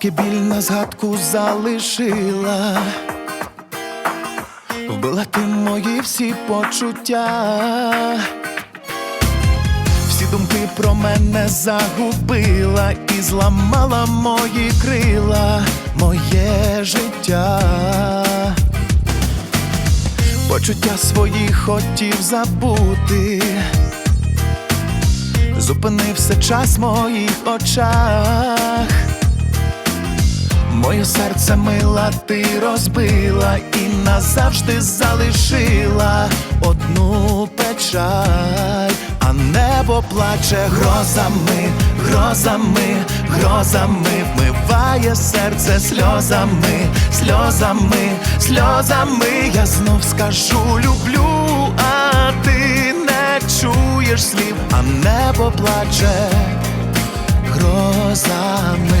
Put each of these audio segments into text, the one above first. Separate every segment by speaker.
Speaker 1: тільки біль на згадку залишила. Вбила ти мої всі почуття. Всі думки про мене загубила і зламала мої крила, моє життя. Почуття свої хотів забути. Зупинився час в моїх очах. Моє серце мила ти розбила і назавжди залишила одну печаль, а небо плаче грозами, грозами, грозами, вмиває серце сльозами, сльозами, сльозами. Я знов скажу люблю, а ти не чуєш слів, а небо плаче грозами.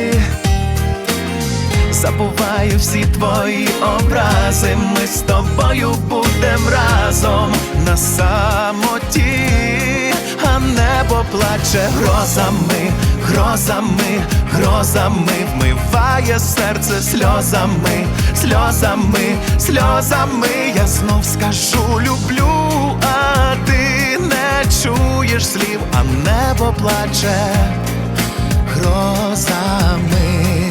Speaker 1: Забуваю всі твої образи, ми з тобою будем разом на самоті, а небо плаче грозами, грозами, грозами, вмиває серце сльозами, сльозами, сльозами. Я знов скажу люблю, а ти не чуєш слів, а небо плаче грозами.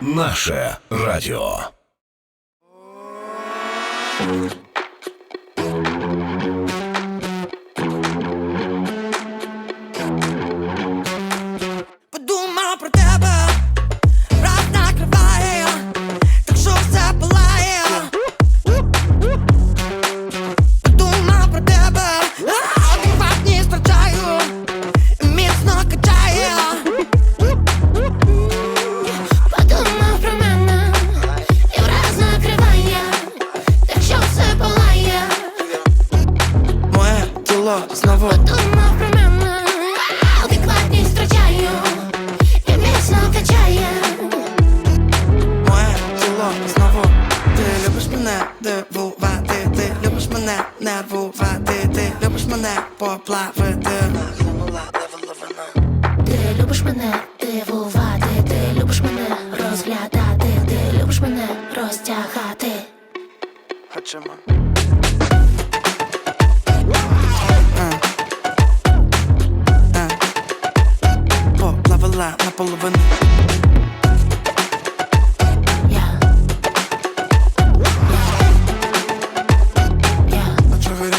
Speaker 2: Наше радіо.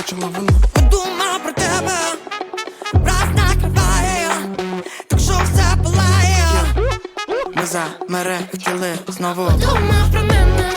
Speaker 3: Гаряча лавина про тебе Раз накриває Так що все палає. Ми замерехтіли знову.
Speaker 4: Думав про мене,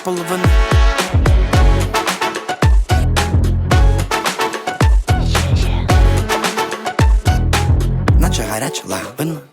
Speaker 3: наполовину. Наче гаряча лавина.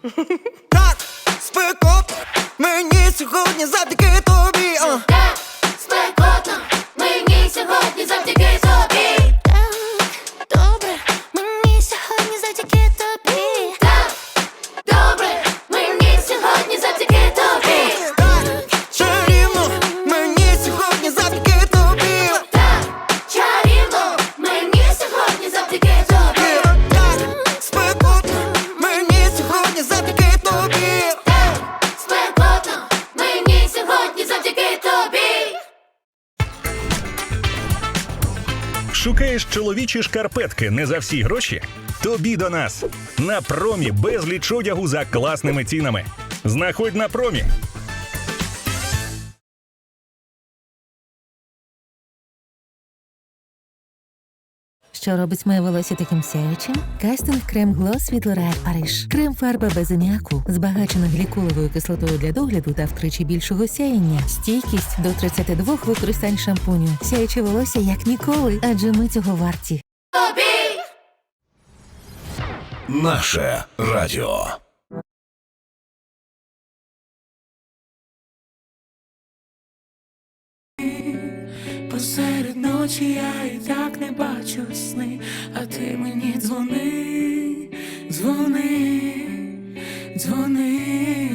Speaker 5: Шукаєш чоловічі шкарпетки не за всі гроші? Тобі до нас. На промі безліч одягу за класними цінами. Знаходь на промі.
Speaker 6: Що робить моє волосся таким сяючим? Кастинг крем Глос від L'Oréal Paris. Крем фарба без аміаку, збагачена гліколовою кислотою для догляду та втричі більшого сяєння. Стійкість до 32 використань шампуню. Сяюче волосся як ніколи, адже ми цього варті.
Speaker 2: Наше радіо.
Speaker 7: Посеред ночі я і так не бачу сни, а ти мені дзвони, дзвони, дзвони.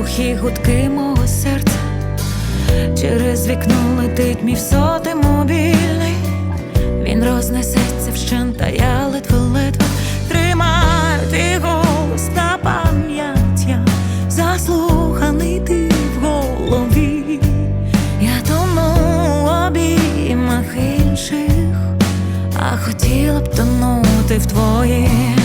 Speaker 7: Глухі гудки мого серця. Через вікно летить мій сотий мобільний. Він рознесеться вщент, а я ледве-ледве тримаю твій голос на пам'яття, заслуханий ти в голові. Я тону в обіймах інших, а хотіла б тонути в твоїх.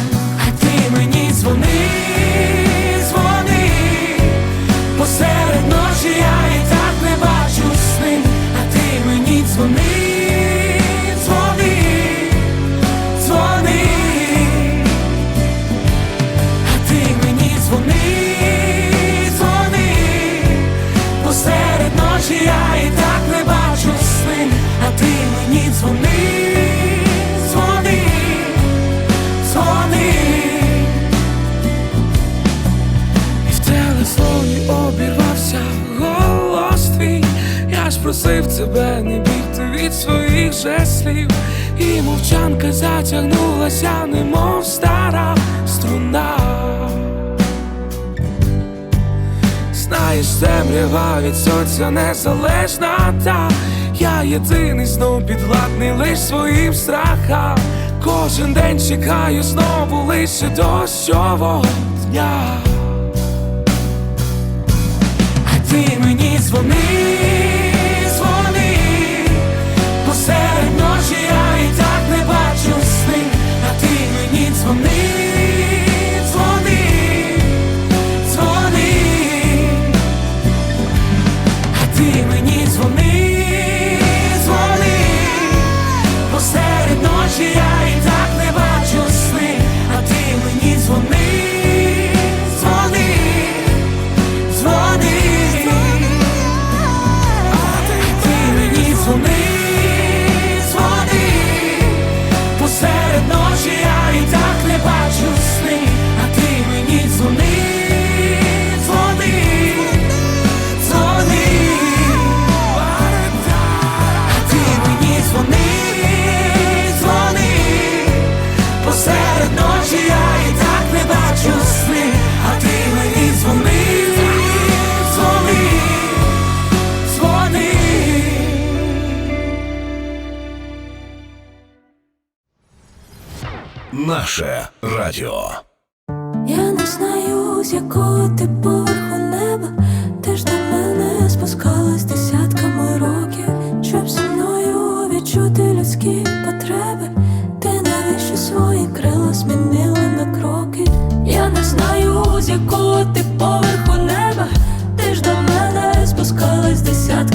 Speaker 7: Ти мені просив тебе не бігти від своїх же слів. І мовчанка затягнулася, немов стара струна. Знаєш, темрява від сонця незалежна та я єдиний знов підвладний лиш своїм страхам. Кожен день чекаю знову лише дощового дня. А ти мені дзвони, дзвони, ночі я і так не бачу сни, а ти мені дзвони,
Speaker 8: Наше радіо.
Speaker 7: Я не знаю, з якого ти поверху неба. Ти ж до мене спускалась десятками років, щоб зі мною відчути людські потреби. Ти навіщо свої крила змінила на кроки? Я не знаю, з якого ти поверху неба. Ти ж до мене спускалась десятками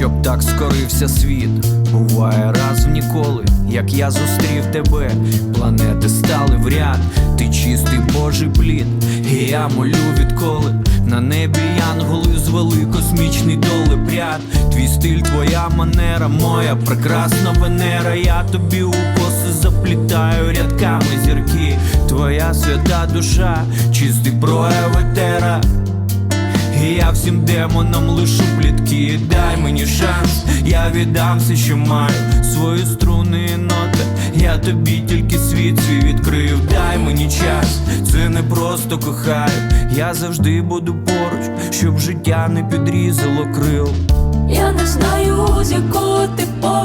Speaker 7: Щоб
Speaker 9: так скорився світ, буває раз в ніколи, як я зустрів тебе, планети стали в ряд, ти чистий божий плід, і я молю відколи на небі янголи звели космічний долепряд. Твій стиль, твоя манера, моя прекрасна венера, я тобі у коси заплітаю рядками зірки, твоя свята душа, чистий прояв етера я всім демонам лишу плітки. Дай мені шанс, я віддам все, що маю. Свої струни і ноти Я тобі тільки світ свій відкрив. Дай мені час, це не просто кохаю. Я завжди буду поруч, щоб життя не підрізало крил.
Speaker 7: Я не знаю, з якого ти поверху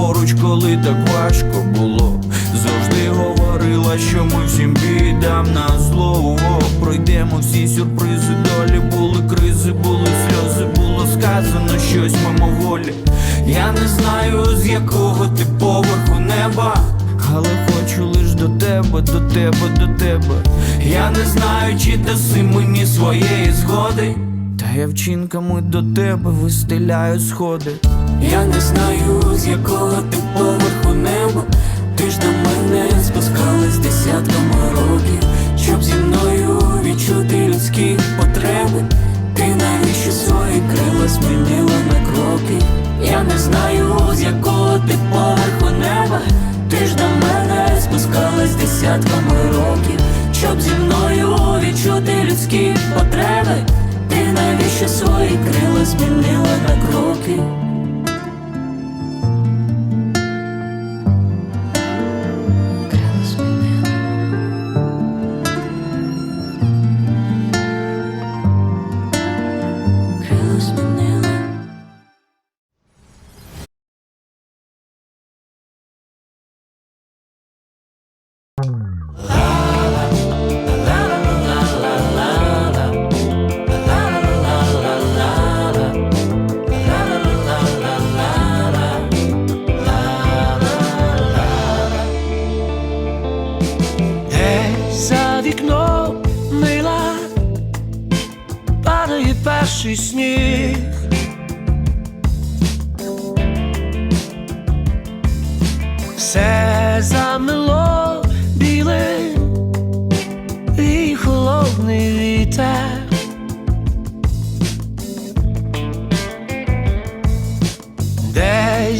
Speaker 9: поруч, коли так важко було. Завжди говорила, що ми всім бідам на зло Пройдемо всі сюрпризи, долі були кризи, були сльози, було сказано щось мимоволі. Я не знаю, з якого ти поверху неба, але хочу лиш до тебе, до тебе, до тебе. Я не знаю, чи даси мені своєї згоди. Я вчинками до тебе вистеляю сходи.
Speaker 7: Я не знаю, з якого ти поверху неба. Ти ж до мене спускалась десятками років,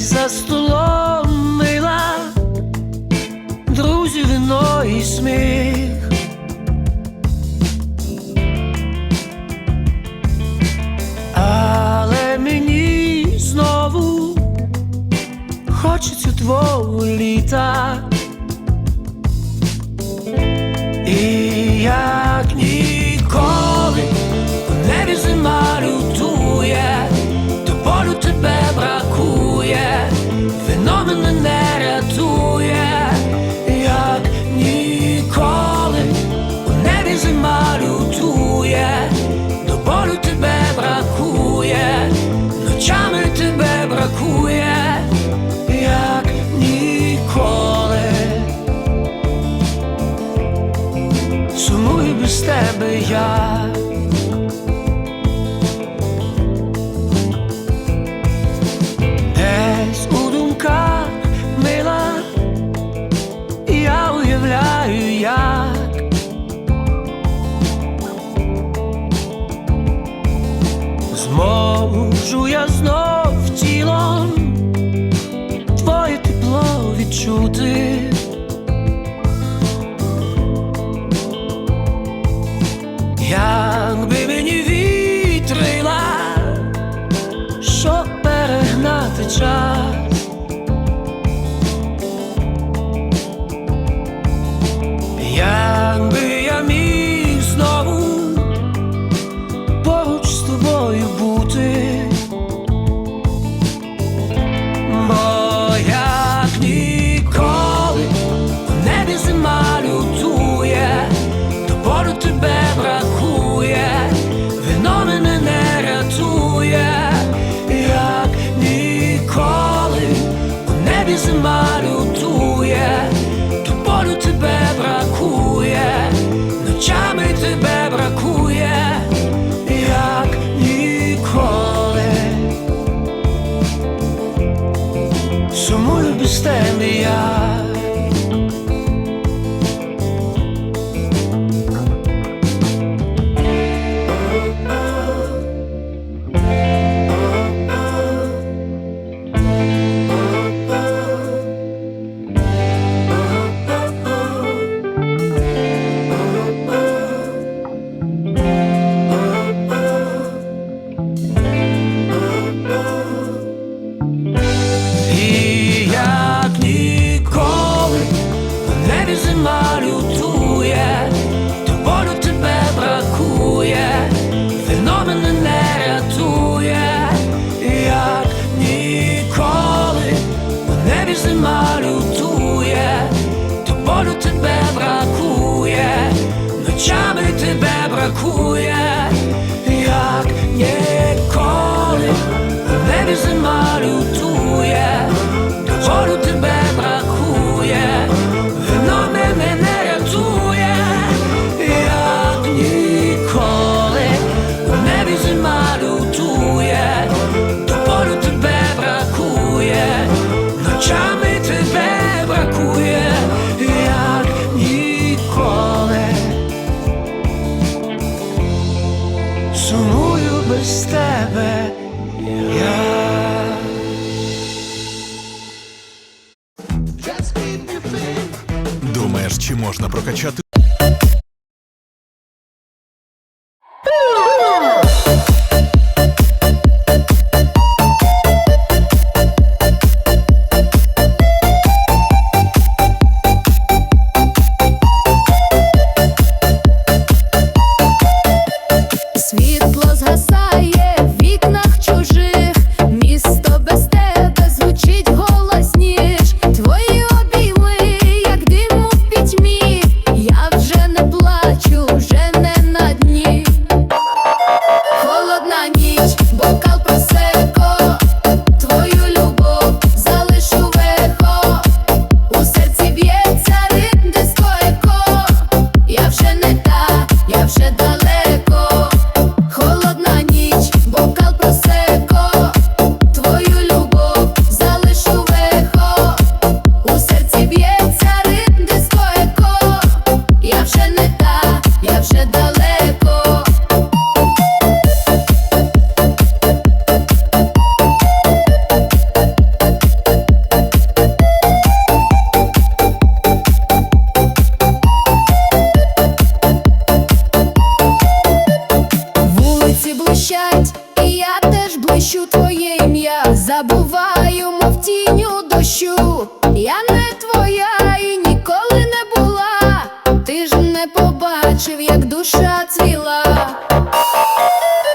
Speaker 10: за столом мила друзі, вино і сміх. Але мені знову хочеться твого літа. я. Десь у думках мила, я уявляю, як зможу я
Speaker 7: знов тілом твоє тепло відчути.
Speaker 10: já. malutuje Tu polu tybę brakuje. Nociami tybę brakuje. Jak nikoli Sumulby z tym ja.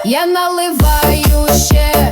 Speaker 10: Я наливаю ще.